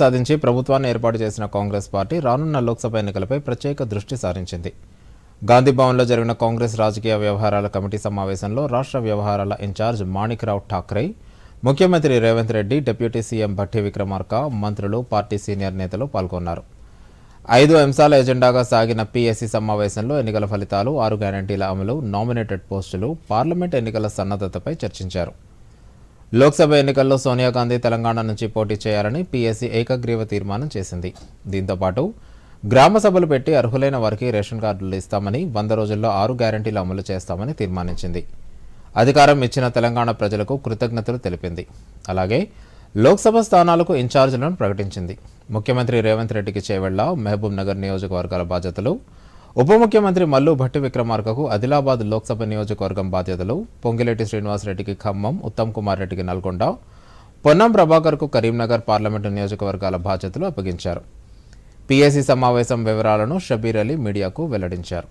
సాధించి ప్రభుత్వాన్ని ఏర్పాటు చేసిన కాంగ్రెస్ పార్టీ రానున్న లోక్సభ ఎన్నికలపై ప్రత్యేక దృష్టి సారించింది. గాంధీ భవన్లో జరిగిన కాంగ్రెస్ రాజకీయ వ్యవహారాల కమిటీ సమావేశంలో రాష్ట్ర వ్యవహారాల ఇన్ఛార్జ్ మాణిక్రావు ఠాక్రే ముఖ్యమంత్రి రేవంత్ రెడ్డి డిప్యూటీ సీఎం భట్టి విక్రమార్క మంత్రులు పార్టీ సీనియర్ నేతలు పాల్గొన్నారు. ఐదు అంశాల ఎజెండాగా సాగిన పీఎస్సీ సమావేశంలో ఎన్నికల ఫలితాలు ఆరు గ్యారంటీల అమలు నామినేటెడ్ పోస్టులు పార్లమెంట్ ఎన్నికల సన్నద్ధతపై చర్చించారు. లోక్సభ ఎన్నికల్లో సోనియా గాంధీ తెలంగాణ నుంచి పోటీ చేయాలని పీఎస్సీ ఏకగ్రీవ తీర్మానం చేసింది. దీంతో పాటు గ్రామ సభలు పెట్టి అర్హులైన వారికి రేషన్ కార్డులు ఇస్తామని వంద రోజుల్లో ఆరు గ్యారంటీలు అమలు చేస్తామని తీర్మానించింది. అధికారం ఇచ్చిన తెలంగాణ ప్రజలకు కృతజ్ఞతలు తెలిపింది. అలాగే లోక్సభ స్థానాలకు ఇన్ఛార్జీలను ప్రకటించింది. ముఖ్యమంత్రి రేవంత్ రెడ్డికి చేవెళ్ళ మహబూబ్ నగర్ నియోజకవర్గాల బాధ్యతలు ఉప ముఖ్యమంత్రి మల్లు భట్టి విక్రమార్కకు ఆదిలాబాద్ లోక్సభ నియోజకవర్గం బాధ్యతలు. పొంగిలేటి శ్రీనివాసరెడ్డికి ఖమ్మం ఉత్తమ్ కుమార్ రెడ్డికి నల్గొండ. పొన్నం ప్రభాకర్కు కరీంనగర్ పార్లమెంటు నియోజకవర్గాల బాధ్యతలు అప్పగించారు. పీఏసీ సమావేశం వివరాలను షబీర్ అలీ మీడియాకు వెల్లడించారు.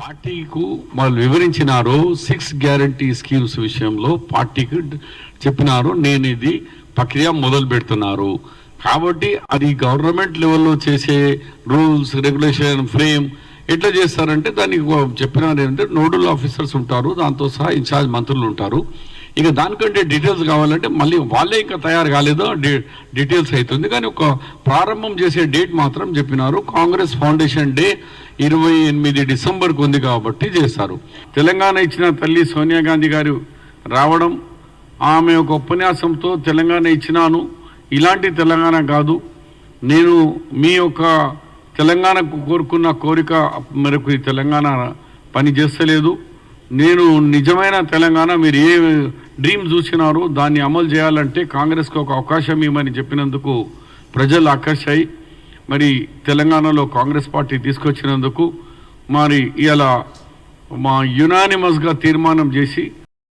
పార్టీకు వాళ్ళు వివరించినారు సిక్స్ గ్యారంటీ స్కీమ్స్ విషయంలో పార్టీకి చెప్పినారు నేను ఇది ప్రక్రియ మొదలు పెడుతున్నారు. కాబట్టి అది గవర్నమెంట్ లెవెల్లో చేసే రూల్స్ రెగ్యులేషన్ ఫ్రేమ్ ఎట్లా చేస్తారంటే దానికి చెప్పిన ఏంటంటే నోడల్ ఆఫీసర్స్ ఉంటారు దాంతో సహా ఇన్ఛార్జ్ మంత్రులు ఉంటారు. ఇక దానికంటే డీటెయిల్స్ కావాలంటే మళ్ళీ వాళ్ళే ఇంకా తయారు కాలేదో డీ- డీటెయిల్స్ అవుతుంది. కానీ ఒక ప్రారంభం చేసే డేట్ మాత్రం చెప్పినారు. కాంగ్రెస్ ఫౌండేషన్ డే ఇరవై ఎనిమిది డిసెంబర్కి ఉంది కాబట్టి చేస్తారు తెలంగాణ ఇచ్చిన తల్లి సోనియా గాంధీ గారు రావడం ఆమె ఒక ఉపన్యాసంతో తెలంగాణ ఇచ్చినాను. ఇలాంటి తెలంగాణ కాదు. నేను మీ యొక్క తెలంగాణకు కోరుకున్న కోరిక మేరకు ఈ తెలంగాణ పని చేస్తలేదు. నేను నిజమైన తెలంగాణ మీరు ఏ డ్రీమ్ చూసినారో దాన్ని అమలు చేయాలంటే కాంగ్రెస్కి ఒక అవకాశం ఇవ్వమని చెప్పినందుకు ప్రజలు ఆకర్షాయి. మరి తెలంగాణలో కాంగ్రెస్ పార్టీ తీసుకొచ్చినందుకు మరి ఇలా మా యునానిమస్గా తీర్మానం చేసి